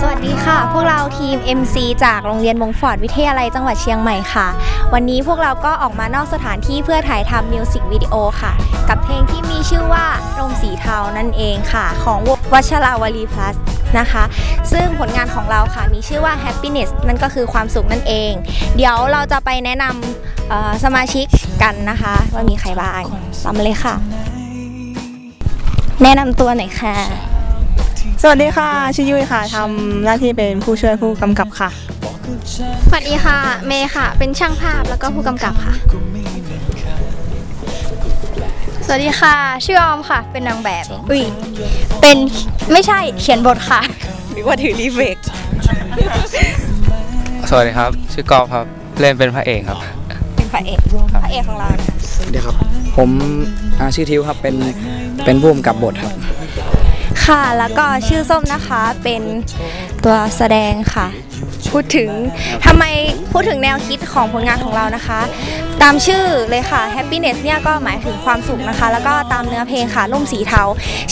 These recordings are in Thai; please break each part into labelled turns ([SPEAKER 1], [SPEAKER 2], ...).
[SPEAKER 1] สวัสดีค่ะ พวกเราทีม MC จากโรงเรียนมงฟอร์ดวิทยาลัยจังหวัดเชียงใหม่ค่ะ วันนี้พวกเราก็ออกมานอกสถานที่เพื่อถ่ายทำมิวสิกวิดีโอค่ะ กับเพลงที่มีชื่อว่าร่มสีเทานั่นเองค่ะ ของวงวัชราวลี plus นะคะ ซึ่งผลงานของเราค่ะมีชื่อว่า happiness นั่นก็คือความสุขนั่นเอง เดี๋ยวเราจะไปแนะนำสมาชิกกันนะคะ ว่ามีใครบ้างตามเลยค่ะ แนะนำตัวหน่อยค่ะ
[SPEAKER 2] สวัสดีค่ะชื่อยุ้ยค่ะทำหน้าที่เป็นผู้ช่วยผู้กำกับค่ะ
[SPEAKER 3] สวัสดีค่ะ เมย์ค่ะ เป็นช่างภาพแล้วก็ผู้กำกับค่ะ
[SPEAKER 1] สวัสดีค่ะ ชื่อออมค่ะ เป็นนางแบบอุ้ยเป็นไม่ใช่เขียนบทค่ะ
[SPEAKER 2] หรือว่าถือรีเฟก
[SPEAKER 4] สวัสดีครับ ชื่อกอล์ฟครับเล่นเป็นพระเอกครับ
[SPEAKER 1] เป็นพระเอกพระเอกของเรา
[SPEAKER 5] เดี๋ยวครับ ผมอ่าชื่อทิวครับเป็นเป็นผู้กำกับบทครับ
[SPEAKER 1] ค่ะ แล้วก็ชื่อส้มนะคะเป็นตัวแสดงค่ะ พูดถึงทำไมพูดถึงแนวคิดของผลงานของเรานะคะ ตามชื่อเลยค่ะ happiness เนี่ยก็หมายถึงความสุขนะคะ แล้วก็ตามเนื้อเพลงค่ะร่มสีเทา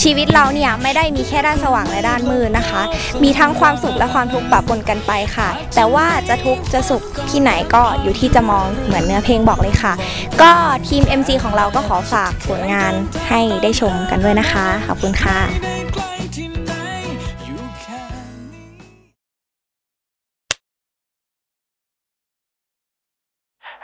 [SPEAKER 1] ชีวิตเราเนี่ยไม่ได้มีแค่ด้านสว่างและด้านมืดนะคะ มีทั้งความสุขและความทุกข์ปะปนกันไปค่ะ แต่ว่าจะทุกข์จะสุขที่ไหนก็อยู่ที่จะมองเหมือนเนื้อเพลงบอกเลยค่ะ ก็ทีม MC ของเราก็ขอฝากผลงานให้ได้ชมกันด้วยนะคะขอบคุณค่ะ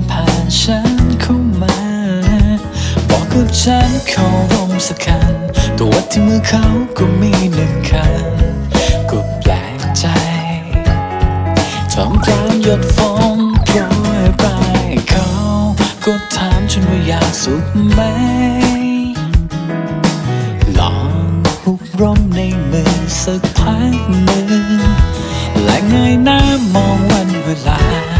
[SPEAKER 6] นผ่านฉันเข้ามา บอกกับฉันเขาร่มสักคัน ตัวที่มือเขาก็มีหนึ่งคันก็แปลกใจทำกลางหยดฝนโปรยปลายเขาก็ถามฉันว่าอยากสุขไหม ลองหุบร่มในมือสักพักหนึ่งและเงยหน้ามองวันเวลา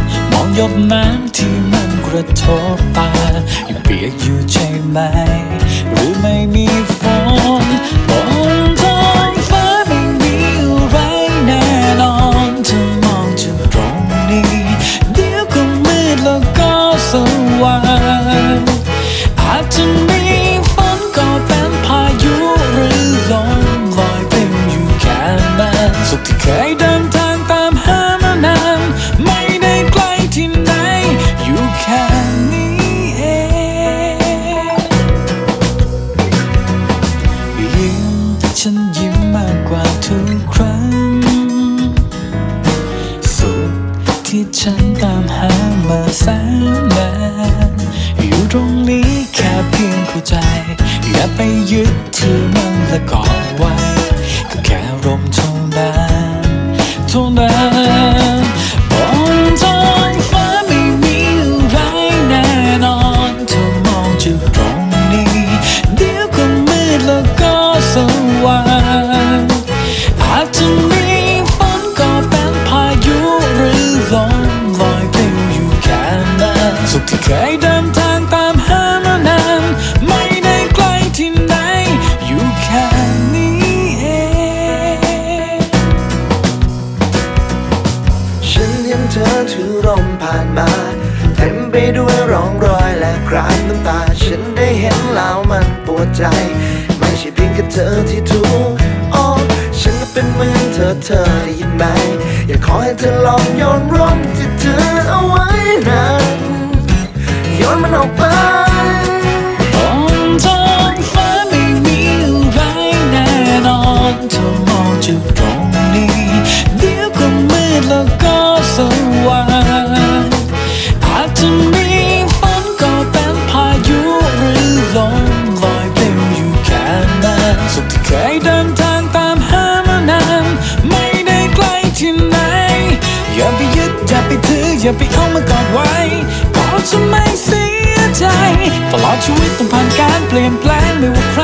[SPEAKER 6] หยดน้ำที่มันกระทบตายังเปียกอยู่ใช่ไหม หรือไม่มีฝนบนท้องฟ้าไม่มีอะไรแน่นอนถ้ามองจากตรงนี้ เดี๋ยวก็มืดแล้วก็สว่าง ด้วยร่องรอยและค
[SPEAKER 7] ราบน้ำตา ฉันได้เห็นแล้วมันปวดใจ ไม่ใช่เพียงแค่เธอที่ทุกข์โอ้ฉันก็เป็นเหมือนเธอเธอได้ยินไหม อยากขอให้เธอลองโยนร่มที่เธอเอาไว้นั้นโยนมันออกไป
[SPEAKER 6] ท้องฟ้าไม่มีอะไรแน่นอนถ้ามองจา อย่าไปเอามากอดไว้ก็จะไม่เสียใจ ตลอดชีวิตต้องผ่านการเปลี่ยนแปลงไม่ว่าใคร